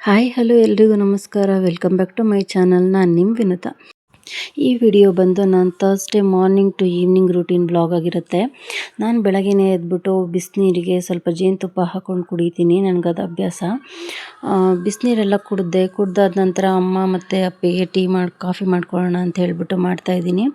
Hi, hello ಎಲ್ರಿಗೂ ನಮಸ್ಕಾರ. Welcome back to my channel ನಾನು ನಿಮ್ಮ ವಿನತ. ಈ ವಿಡಿಯೋ ಬಂದು ನಾನು Thursday morning to evening routine vlog ಆಗಿರುತ್ತೆ. ನಾನು ಬೆಳಗ್ಗೆನೇ ಎದ್ಬಿಟ್ಟು ಬಿಸಿನೀರಿಗೆ ಸ್ವಲ್ಪ ಜೇನುತುಪ್ಪ ಹಾಕ್ಕೊಂಡು ಕುಡಿತೀನಿ. ನನಗದು ಅಭ್ಯಾಸ. ಬಿಸಿನೀರೆಲ್ಲ ಕುಡಿದೆ, ಕುಡ್ದಾದ ನಂತರ ಅಮ್ಮ ಮತ್ತು ಅಪ್ಪಿಗೆ ಟೀ ಮಾಡಿ, ಕಾಫಿ ಮಾಡ್ಕೊಳ್ಳೋಣ ಅಂತ ಹೇಳ್ಬಿಟ್ಟು ಮಾಡ್ತಾಯಿದ್ದೀನಿ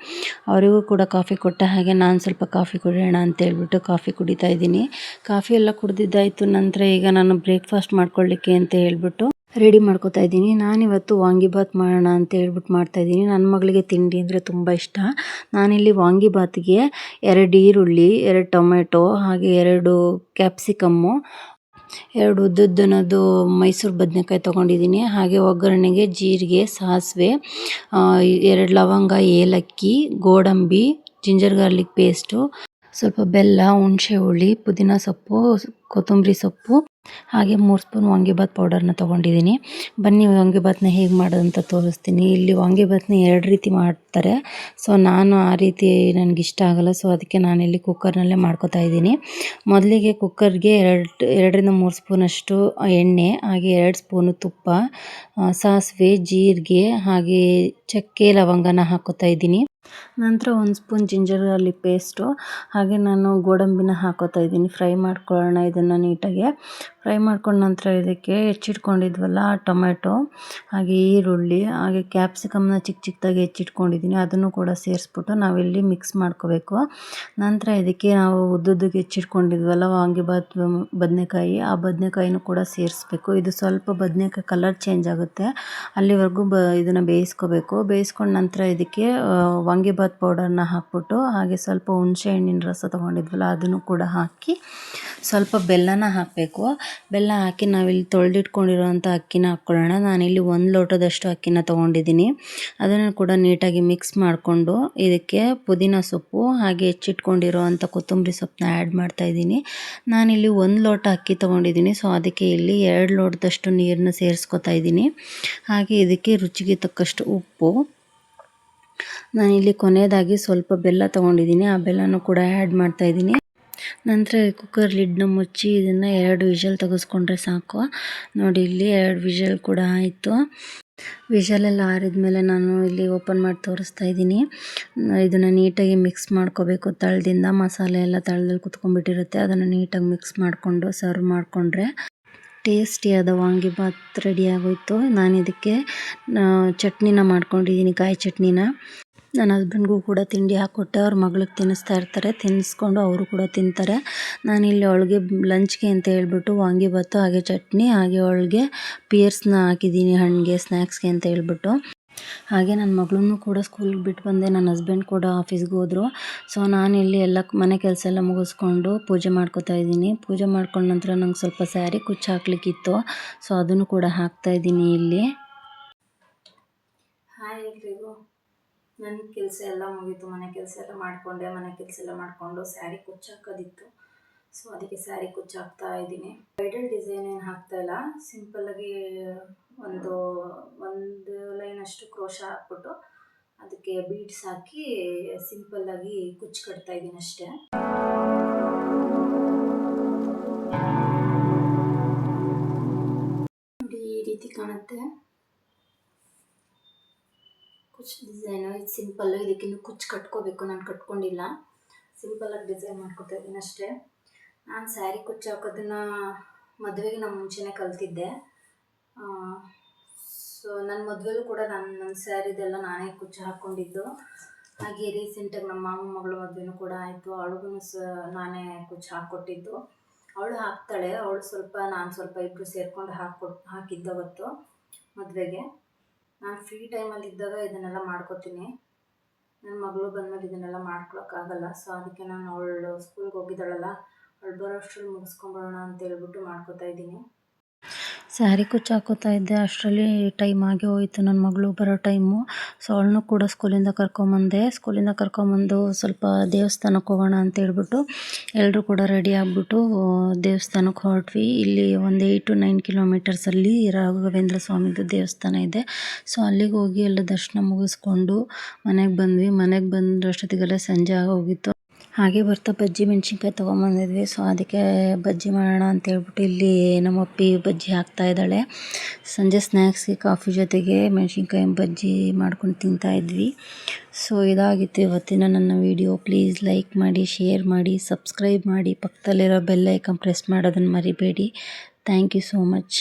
ಅವರಿಗೂ ಕೂಡ ಕಾಫಿ ಕೊಟ್ಟ ಹಾಗೆ ನಾನು ಸ್ವಲ್ಪ ಕಾಫಿ ಕುಡಿಯೋಣ ಅಂತ ಹೇಳ್ಬಿಟ್ಟು ಕಾಫಿ ಕುಡಿತಾ ಇದ್ದೀನಿ. ಕಾಫಿ ಎಲ್ಲ ಕುಡಿದಿದ್ದಾಯಿತು, ನಂತರ ಈಗ ನಾನು ಬ್ರೇಕ್ಫಾಸ್ಟ್ ಮಾಡ್ಕೊಳ್ಳಿಕ್ಕೆ ಅಂತ ಹೇಳ್ಬಿಟ್ಟು ರೆಡಿ ಮಾಡ್ಕೊತಾ ಇದ್ದೀನಿ. ನಾನಿವತ್ತು ವಾಂಗಿಬಾತ್ ಮಾಡೋಣ ಅಂತ ಹೇಳ್ಬಿಟ್ಟು ಮಾಡ್ತಾ ಇದ್ದೀನಿ. ನನ್ನ ಮಗಳಿಗೆ ತಿಂಡಿ ಅಂದರೆ ತುಂಬ ಇಷ್ಟ. ನಾನಿಲ್ಲಿ ವಾಂಗಿಭಾತ್ಗೆ ಎರಡು ಈರುಳ್ಳಿ, ಎರಡು ಟೊಮೆಟೊ ಹಾಗೆ ಎರಡು ಕ್ಯಾಪ್ಸಿಕಮ್ಮು, ಎರಡು ಉದ್ದುದ್ದನದು ಮೈಸೂರು ಬದನೆಕಾಯಿ ತೊಗೊಂಡಿದ್ದೀನಿ. ಹಾಗೆ ಒಗ್ಗರಣೆಗೆ ಜೀರಿಗೆ, ಸಾಸಿವೆ ಎರಡು ಲವಂಗ, ಏಲಕ್ಕಿ, ಗೋಡಂಬಿ, ಜಿಂಜರ್ ಗಾರ್ಲಿಕ್ ಪೇಸ್ಟು, ಸ್ವಲ್ಪ ಬೆಲ್ಲ, ಹುಣಸೆ ಹುಳಿ, ಪುದೀನ ಸೊಪ್ಪು ಕೊತ್ತಂಬರಿ ಸೊಪ್ಪು, ಹಾಗೆ ಮೂರು ಸ್ಪೂನ್ ವಾಂಗಿಬಾತ್ ಪೌಡರ್ನ ತೊಗೊಂಡಿದ್ದೀನಿ ಬನ್ನಿ ವಾಂಗಿಬಾತ್ನ ಹೇಗೆ ಮಾಡೋದಂತ ತೋರಿಸ್ತೀನಿ. ಇಲ್ಲಿ ವಾಂಗಿಬಾತ್ನ ಎರಡು ರೀತಿ ಮಾಡ್ತಾರೆ. ಸೊ ನಾನು ಆ ರೀತಿ ನನಗೆ ಇಷ್ಟ ಆಗಲ್ಲ. ಸೊ ಅದಕ್ಕೆ ನಾನಿಲ್ಲಿ ಕುಕ್ಕರ್ನಲ್ಲೇ ಮಾಡ್ಕೋತಾ ಇದ್ದೀನಿ. ಮೊದಲಿಗೆ ಕುಕ್ಕರ್ಗೆ ಎರಡು, ಎರಡರಿಂದ ಮೂರು ಸ್ಪೂನಷ್ಟು ಎಣ್ಣೆ, ಹಾಗೆ ಎರಡು ಸ್ಪೂನು ತುಪ್ಪ ಸಾಸಿವೆ, ಜೀರಿಗೆ, ಹಾಗೆ ಚಕ್ಕೆ, ಲವಂಗನ ಹಾಕೋತಾ ಇದ್ದೀನಿ. ನಂತರ ಒಂದು ಸ್ಪೂನ್ ಜಿಂಜರ್ ಗಾರ್ಲಿಕ್ ಪೇಸ್ಟು ಹಾಗೆ ನಾನು ಗೋಡಂಬಿನ ಹಾಕೋತಾ ಇದ್ದೀನಿ. ಫ್ರೈ ಮಾಡ್ಕೊಳ್ಳೋಣ ಇದನ್ನು ನೀಟಾಗಿ. ಫ್ರೈ ಮಾಡ್ಕೊಂಡ ನಂತರ ಇದಕ್ಕೆ ಹೆಚ್ಚಿಟ್ಕೊಂಡಿದ್ವಲ್ಲ ಟೊಮೆಟೊ ಹಾಗೆ ಈರುಳ್ಳಿ, ಹಾಗೆ ಕ್ಯಾಪ್ಸಿಕಮ್ನ ಚಿಕ್ಕ ಚಿಕ್ಕದಾಗಿ ಹೆಚ್ಚಿಟ್ಕೊಂಡಿದ್ದೀನಿ. ಅದನ್ನು ಕೂಡ ಸೇರಿಸ್ಬಿಟ್ಟು ನಾವಿಲ್ಲಿ ಮಿಕ್ಸ್ ಮಾಡ್ಕೋಬೇಕು. ನಂತರ ಇದಕ್ಕೆ ನಾವು ಉದ್ದುದ್ದಕ್ಕೆ ಹೆಚ್ಚಿಟ್ಕೊಂಡಿದ್ವಲ್ಲ ವಾಂಗಿಬಾತ್ ಬದನೆಕಾಯಿ, ಆ ಬದನೆಕಾಯಿನೂ ಕೂಡ ಸೇರಿಸ್ಬೇಕು. ಇದು ಸ್ವಲ್ಪ ಬದನೆಕಾಯಿ ಕಲರ್ ಚೇಂಜ್ ಆಗುತ್ತೆ. ಅಲ್ಲಿವರೆಗೂ ಬ, ಇದನ್ನು ಬೇಯಿಸ್ಕೋಬೇಕು. ಬೇಯಿಸ್ಕೊಂಡ ನಂತರ ಇದಕ್ಕೆ ವಾಂಗಿಬಾತ್ ಪೌಡರ್ನ ಹಾಕ್ಬಿಟ್ಟು, ಹಾಗೆ ಸ್ವಲ್ಪ ಹುಣಸೆ ಹಣ್ಣಿನ ರಸ ತೊಗೊಂಡಿದ್ವಲ್ಲ ಅದನ್ನು ಕೂಡ ಹಾಕಿ ಸ್ವಲ್ಪ ಬೆಲ್ಲನ ಹಾಕಬೇಕು. ಬೆಲ್ಲ ಹಾಕಿ ನಾವಿಲ್ಲಿ ತೊಳೆದಿಟ್ಕೊಂಡಿರೋಂಥ ಅಕ್ಕಿನ ಹಾಕ್ಕೊಳ್ಳೋಣ. ನಾನಿಲ್ಲಿ ಒಂದು ಲೋಟದಷ್ಟು ಅಕ್ಕಿನ ತೊಗೊಂಡಿದ್ದೀನಿ. ಅದನ್ನು ಕೂಡ ನೀಟಾಗಿ ಮಿಕ್ಸ್ ಮಾಡಿಕೊಂಡು ಇದಕ್ಕೆ ಪುದೀನ ಸೊಪ್ಪು ಹಾಗೆ ಹೆಚ್ಚಿಟ್ಕೊಂಡಿರೋವಂಥ ಕೊತ್ತಂಬರಿ ಸೊಪ್ಪನ್ನ ಆ್ಯಡ್ ಮಾಡ್ತಾ ಇದ್ದೀನಿ. ನಾನಿಲ್ಲಿ ಒಂದು ಲೋಟ ಅಕ್ಕಿ ತೊಗೊಂಡಿದ್ದೀನಿ. ಸೊ, ಅದಕ್ಕೆ ಇಲ್ಲಿ ಎರಡು ಲೋಟದಷ್ಟು ನೀರನ್ನ ಸೇರಿಸ್ಕೊತಾ ಇದ್ದೀನಿ. ಹಾಗೆ ಇದಕ್ಕೆ ರುಚಿಗೆ ತಕ್ಕಷ್ಟು ಉಪ್ಪು. ನಾನಿಲ್ಲಿ ಕೊನೆಯದಾಗಿ ಸ್ವಲ್ಪ ಬೆಲ್ಲ ತೊಗೊಂಡಿದ್ದೀನಿ. ಆ ಬೆಲ್ಲನೂ ಕೂಡ ಆ್ಯಡ್ ಮಾಡ್ತಾ ಇದ್ದೀನಿ. ನಂತರ ಕುಕ್ಕರ್ ಲಿಡ್ನ ಮುಚ್ಚಿ ಇದನ್ನು ಎರಡು ವಿಷಲ್ ತೆಗೆಸ್ಕೊಂಡ್ರೆ ಸಾಕು. ನೋಡಿ, ಇಲ್ಲಿ ಎರಡು ವಿಷಲ್ ಕೂಡ ಆಯಿತು. ವಿಷಲೆಲ್ಲ ಆರಿದ್ಮೇಲೆ ನಾನು ಇಲ್ಲಿ ಓಪನ್ ಮಾಡಿ ತೋರಿಸ್ತಾ ಇದ್ದೀನಿ. ಇದನ್ನು ನೀಟಾಗಿ ಮಿಕ್ಸ್ ಮಾಡ್ಕೋಬೇಕು. ತಳದಿಂದ ಮಸಾಲೆ ಎಲ್ಲ ತಳದಲ್ಲಿ ಕುತ್ಕೊಂಡ್ಬಿಟ್ಟಿರುತ್ತೆ. ಅದನ್ನು ನೀಟಾಗಿ ಮಿಕ್ಸ್ ಮಾಡಿಕೊಂಡು ಸರ್ವ್ ಮಾಡಿಕೊಂಡ್ರೆ ಟೇಸ್ಟಿಯಾದ ವಾಂಗಿಬಾತ್ ರೆಡಿ ಆಗೋಯ್ತು. ನಾನು ಇದಕ್ಕೆ ಚಟ್ನಿನ ಮಾಡ್ಕೊಂಡಿದ್ದೀನಿ, ಕಾಯಿ ಚಟ್ನಿನ. ನನ್ನ ಹಸ್ಬೆಂಡ್ಗೂ ಕೂಡ ತಿಂಡಿ ಹಾಕ್ಕೊಟ್ಟೆ ಅವ್ರ ಮಗಳಿಗೆ ತಿನ್ನಿಸ್ತಾ ಇರ್ತಾರೆ. ತಿನ್ನಿಸ್ಕೊಂಡು ಅವರು ಕೂಡ ತಿಂತಾರೆ. ನಾನು ಇಲ್ಲಿ ಅವಳಿಗೆ ಲಂಚ್ಗೆ ಅಂತ ಹೇಳ್ಬಿಟ್ಟು ವಾಂಗಿಬಾತು ಹಾಗೆ ಚಟ್ನಿ, ಹಾಗೆ ಅವಳಿಗೆ ಪಿಯರ್ಸ್ನ ಹಾಕಿದ್ದೀನಿ ಹಣ್ಣಿಗೆ ಸ್ನ್ಯಾಕ್ಸ್ಗೆ ಅಂತ ಹೇಳ್ಬಿಟ್ಟು. ಹಾಗೆ ನನ್ನ ಮಗಳನ್ನೂ ಕೂಡ ಸ್ಕೂಲ್ಗೆ ಬಿಟ್ಟು ಬಂದೆ. ನನ್ನ ಹಸ್ಬೆಂಡ್ ಕೂಡ ಆಫೀಸ್ಗೆ ಹೋದರು. ಸೊ ಇಲ್ಲಿ ಎಲ್ಲ ಮನೆ ಕೆಲಸ ಎಲ್ಲ ಮುಗಿಸ್ಕೊಂಡು ಪೂಜೆ ಮಾಡ್ಕೊತಾ ಇದ್ದೀನಿ. ಪೂಜೆ ಮಾಡ್ಕೊಂಡ ನಂತರ ನಂಗೆ ಸ್ವಲ್ಪ ಸ್ಯಾರಿ ಕುಚ್ಚು ಹಾಕ್ಲಿಕ್ಕಿತ್ತು. ಸೊ ಅದನ್ನು ಕೂಡ ಹಾಕ್ತಾ ಇದ್ದೀನಿ ಇಲ್ಲಿ. ಹಾಯ್ ಎಲ್ರಿಗೂ ನನ್ನ ಕೆಲಸ ಎಲ್ಲ ಮುಗೀತು, ಮನೆ ಕೆಲಸ ಎಲ್ಲ ಮಾಡಿಕೊಂಡೆ, ಮನೆ ಕೆಲಸ ಎಲ್ಲ ಮಾಡಿಕೊಂಡು ಸ್ಯಾರಿ ಕುಚ್ಚು ಹಾಕೋದಿತ್ತು ಸೊ ಅದಕ್ಕೆ ಸ್ಯಾರಿ ಕುಚ್ಚು ಹಾಕ್ತಾ ಇದ್ದೀನಿ. ಬ್ರೈಡಲ್ ಡಿಸೈನ್ ಏನು ಹಾಕ್ತಾ ಇಲ್ಲ ಸಿಂಪಲ್ಲಾಗಿ ಒಂದು ಒಂದು ಲೈನ್ ಅಷ್ಟು ಕ್ರೋಶ ಹಾಕ್ಬಿಟ್ಟು ಅದಕ್ಕೆ ಬೀಡ್ಸ್ ಹಾಕಿ ಸಿಂಪಲ್ಲಾಗಿ ಕುಚ್ಚು ಕಟ್ತಾ ಇದ್ದೀನಿ ಅಷ್ಟೇ. ಈ ರೀತಿ ಕಾಣುತ್ತೆ. ಕುಚ್ಚು ಡಿಸೈನು ಇದು ಸಿಂಪಲ್ಲು ಇದಕ್ಕಿನ್ನೂ ಕುಚ್ಚು ಕಟ್ಕೋಬೇಕು. ನಾನು ಕಟ್ಕೊಂಡಿಲ್ಲ. ಸಿಂಪಲ್ಲಾಗಿ ಡಿಸೈನ್ ಮಾಡ್ಕೊತಾ ಇದ್ದೀನಿ ಅಷ್ಟೇ. ನಾನು ಸ್ಯಾರಿ ಕುಚ್ಚು ಹಾಕೋದನ್ನ ಮದುವೆಗೆ ನಾನು ಮುಂಚೆನೇ ಕಲ್ತಿದ್ದೆ. ಸೊ ನನ್ನ ಮದುವೆಲೂ ಕೂಡ ನಾನು ನನ್ನ ಸ್ಯಾರಿದೆಲ್ಲ ನಾನೇ ಕುಚ್ಚು ಹಾಕ್ಕೊಂಡಿದ್ದು ಹಾಗೆ ರೀಸೆಂಟಾಗಿ ನಮ್ಮ ಮಾಮ ಮಗಳ ಮದುವೆನೂ ಕೂಡ ಆಯಿತು. ಅವಳಿಗೂ ಸ, ನಾನೇ ಕುಚ್ಚು ಹಾಕ್ಕೊಟ್ಟಿದ್ದು ಅವಳು ಹಾಕ್ತಾಳೆ. ಅವಳು ಸ್ವಲ್ಪ, ನಾನು ಸ್ವಲ್ಪ ಇಬ್ಬರು ಸೇರಿಕೊಂಡು ಹಾಕ್ಕೊಟ್ ಹಾಕಿದ್ದವತ್ತು ಮದುವೆಗೆ. ನಾನು ಫ್ರೀ ಟೈಮಲ್ಲಿ ಇದ್ದಾಗ ಇದನ್ನೆಲ್ಲ ಮಾಡ್ಕೋತೀನಿ. ನನ್ನ ಮಗಳು ಬಂದ್ಮೇಲೆ ಇದನ್ನೆಲ್ಲ ಮಾಡ್ಕೊಳಕ್ಕಾಗಲ್ಲ. ಸೊ ಅದಕ್ಕೆ ನಾನು ಅವಳು ಸ್ಕೂಲ್ಗೆ ಹೋಗಿದ್ದಾಳಲ್ಲ. ಅವಳು ಬರೋ ಅಷ್ಟರಲ್ಲಿ ಮುಗಿಸ್ಕೊಂಬರೋಣ ಅಂತ ಹೇಳ್ಬಿಟ್ಟು ಮಾಡ್ಕೋತಾ ಇದ್ದೀನಿ. ಸ್ಯಾರಿ ಕುಚ್ಚು ಹಾಕೋತಾ ಇದ್ದೆ. ಅಷ್ಟರಲ್ಲಿ ಟೈಮ್ ಆಗಿ ಹೋಯಿತು. ನನ್ನ ಮಗಳು ಬರೋ ಟೈಮು. ಸೊ ಅವಳನ್ನೂ ಕೂಡ ಸ್ಕೂಲಿಂದ ಕರ್ಕೊಂಬಂದೆ. ಸ್ಕೂಲಿಂದ ಕರ್ಕೊಂಬಂದು ಸ್ವಲ್ಪ ದೇವಸ್ಥಾನಕ್ಕೆ ಹೋಗೋಣ ಅಂತ ಹೇಳ್ಬಿಟ್ಟು ಎಲ್ಲರೂ ಕೂಡ ರೆಡಿ ಆಗಿಬಿಟ್ಟು ದೇವಸ್ಥಾನಕ್ಕೆ ಹೊರಟ್ವಿ. ಇಲ್ಲಿ ಒಂದು ಏಯ್ಟ್ ಟು ನೈನ್ ಕಿಲೋಮೀಟರ್ಸಲ್ಲಿ ರಾಘವೇಂದ್ರ ಸ್ವಾಮಿದು ದೇವಸ್ಥಾನ ಇದೆ. ಸೊ ಅಲ್ಲಿಗೆ ಹೋಗಿ ಎಲ್ಲ ದರ್ಶನ ಮುಗಿಸ್ಕೊಂಡು ಮನೆಗೆ ಬಂದ್ವಿ. ಮನೆಗೆ ಬಂದಷ್ಟೊತ್ತಿಗೆಲ್ಲ ಸಂಜೆ ಆಗೋಗಿತ್ತು. ಹಾಗೆ ಬರ್ತಾ ಬಜ್ಜಿ ಮೆಣಸಿನ್ಕಾಯಿ ತೊಗೊಂಬಂದಿದ್ವಿ. ಸೊ ಅದಕ್ಕೆ ಬಜ್ಜಿ ಮಾಡೋಣ ಅಂತ ಹೇಳ್ಬಿಟ್ಟು ಇಲ್ಲಿ ನಮ್ಮ ಅಪ್ಪಿ ಬಜ್ಜಿ ಹಾಕ್ತಾ ಇದ್ದಾಳೆ. ಸಂಜೆ ಸ್ನ್ಯಾಕ್ಸ್ಗೆ ಕಾಫಿ ಜೊತೆಗೆ ಮೆಣಸಿನ್ಕಾಯಿ ಬಜ್ಜಿ ಮಾಡ್ಕೊಂಡು ತಿಂತಾ ಇದ್ವಿ. ಸೊ ಇದಾಗಿತ್ತು ಇವತ್ತಿನ ನನ್ನ ವಿಡಿಯೋ ಪ್ಲೀಸ್ ಲೈಕ್ ಮಾಡಿ ಶೇರ್ ಮಾಡಿ ಸಬ್ಸ್ಕ್ರೈಬ್ ಮಾಡಿ. ಪಕ್ಕದಲ್ಲಿರೋ ಬೆಲ್ ಐಕನ್ ಪ್ರೆಸ್ ಮಾಡೋದನ್ನು ಮರಿಬೇಡಿ. Thank you so much